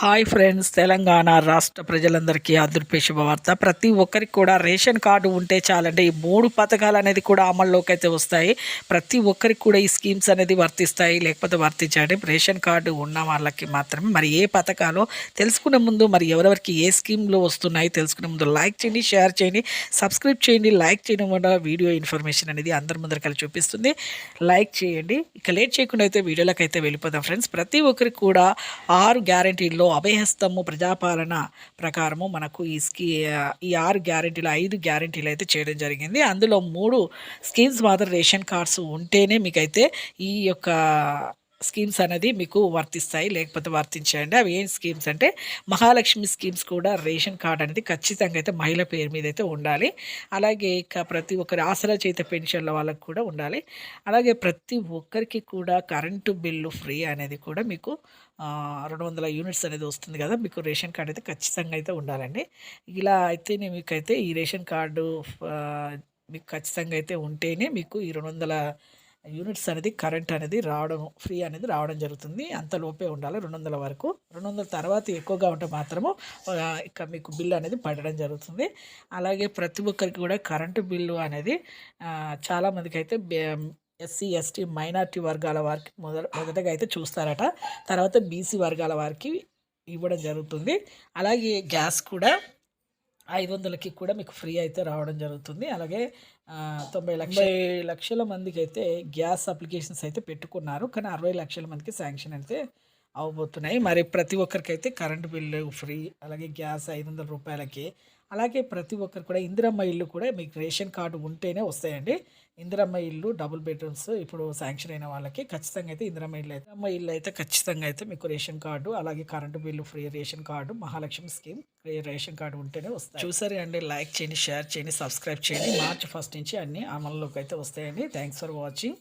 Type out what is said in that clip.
Hi friends Telangana రాష్ట్ర ప్రజలందరికీ అదృశ్య శుభవార్త. ప్రతి ఒక్కరికి కూడా రేషన్ కార్డు ఉంటే చాలండి. ఈ మూడు పథకాలు అనేది కూడా అమల్లోకి అయితే వస్తాయి. ప్రతి ఒక్కరికి కూడా ఈ స్కీమ్స్ అనేది వర్తిస్తాయి. లేకపోతే వర్తించండి. రేషన్ కార్డు ఉన్న వాళ్ళకి మాత్రమే మరి ఏ పథకాలు తెలుసుకునే ముందు మరి ఎవరెవరికి ఏ స్కీమ్లు వస్తున్నాయి తెలుసుకునే ముందు లైక్ చేయండి షేర్ చేయండి సబ్స్క్రైబ్ చేయండి లైక్ చేయడం వల్ల వీడియో ఇన్ఫర్మేషన్ అనేది అందరి ముందర కలిసి చూపిస్తుంది. లైక్ చేయండి. ఇక లేట్ చేయకుండా అయితే వీడియోలకైతే అయితే వెళ్ళిపోదాం ఫ్రెండ్స్. ప్రతి ఒక్కరికి కూడా ఆరు గ్యారంటీల్లో అభయహస్తము ప్రజాపాలన ప్రకారము మనకు ఈ స్కీ ఈ ఆరు గ్యారంటీలు ఐదు గ్యారంటీలు అయితే చేయడం జరిగింది. అందులో మూడు స్కీమ్స్ మాత్రం రేషన్ కార్డ్స్ ఉంటేనే మీకైతే ఈ యొక్క స్కీమ్స్ అనేది మీకు వర్తిస్తాయి లేకపోతే వర్తించాయండి అవి ఏం స్కీమ్స్ అంటే మహాలక్ష్మి స్కీమ్స్ కూడా రేషన్ కార్డ్ అనేది ఖచ్చితంగా అయితే మహిళ పేరు మీద అయితే ఉండాలి. అలాగే ఇక ప్రతి ఒక్కరి ఆసరా చేత పెన్షన్ల వాళ్ళకి కూడా ఉండాలి. అలాగే ప్రతి ఒక్కరికి కూడా కరెంటు బిల్లు ఫ్రీ అనేది కూడా మీకు రెండు వందల యూనిట్స్ అనేది వస్తుంది కదా మీకు రేషన్ కార్డ్ అయితే ఖచ్చితంగా అయితే ఉండాలండి. ఇలా అయితే మీకైతే ఈ రేషన్ కార్డు మీకు ఖచ్చితంగా అయితే ఉంటేనే మీకు ఈ రెండు వందల యూనిట్స్ అనేది కరెంట్ అనేది రావడం ఫ్రీ అనేది రావడం జరుగుతుంది. అంత లోపే ఉండాలి రెండు వందల వరకు. రెండు వందల తర్వాత ఎక్కువగా ఉంటే మాత్రము ఇక మీకు బిల్లు అనేది పడడం జరుగుతుంది. అలాగే ప్రతి ఒక్కరికి కూడా కరెంటు బిల్లు అనేది చాలామందికి అయితే ఎస్సీ ఎస్టీ మైనార్టీ వర్గాల వారికి మొదట మొదటగా అయితే చూస్తారట. తర్వాత బీసీ వర్గాల వారికి ఇవ్వడం జరుగుతుంది. అలాగే గ్యాస్ కూడా ఐదు వందలకి కూడా మీకు ఫ్రీ అయితే రావడం జరుగుతుంది. అలాగే తొంభై లక్షల లక్షల మందికి అయితే గ్యాస్ అప్లికేషన్స్ అయితే పెట్టుకున్నారు. కానీ అరవై లక్షల మందికి శాంక్షన్ అయితే అవబోతున్నాయి. మరి ప్రతి ఒక్కరికి అయితే కరెంటు బిల్లు ఫ్రీ అలాగే గ్యాస్ ఐదు వందల రూపాయలకి అలాగే ప్రతి ఒక్కరు కూడా ఇందిరమ్మ ఇల్లు కూడా మీకు రేషన్ కార్డు ఉంటేనే వస్తాయండి. ఇందిరమ్మ ఇల్లు డబుల్ బెడ్రూమ్స్ ఇప్పుడు శాంక్షన్ అయిన వాళ్ళకి ఖచ్చితంగా అయితే ఇందిరమ్మ ఇల్లు అయితే అమ్మ ఇల్లు అయితే ఖచ్చితంగా అయితే మీకు రేషన్ కార్డు అలాగే current bill free ration card Mahalakshmi scheme ration card ఉంటేనే వస్తాయి. చూసారు అండి లైక్ చేయండి షేర్ చేయండి సబ్స్క్రైబ్ చేయండి. మార్చ్ ఫస్ట్ నుంచి అన్ని అమల్లోకి అయితే వస్తాయండి. Thanks for watching.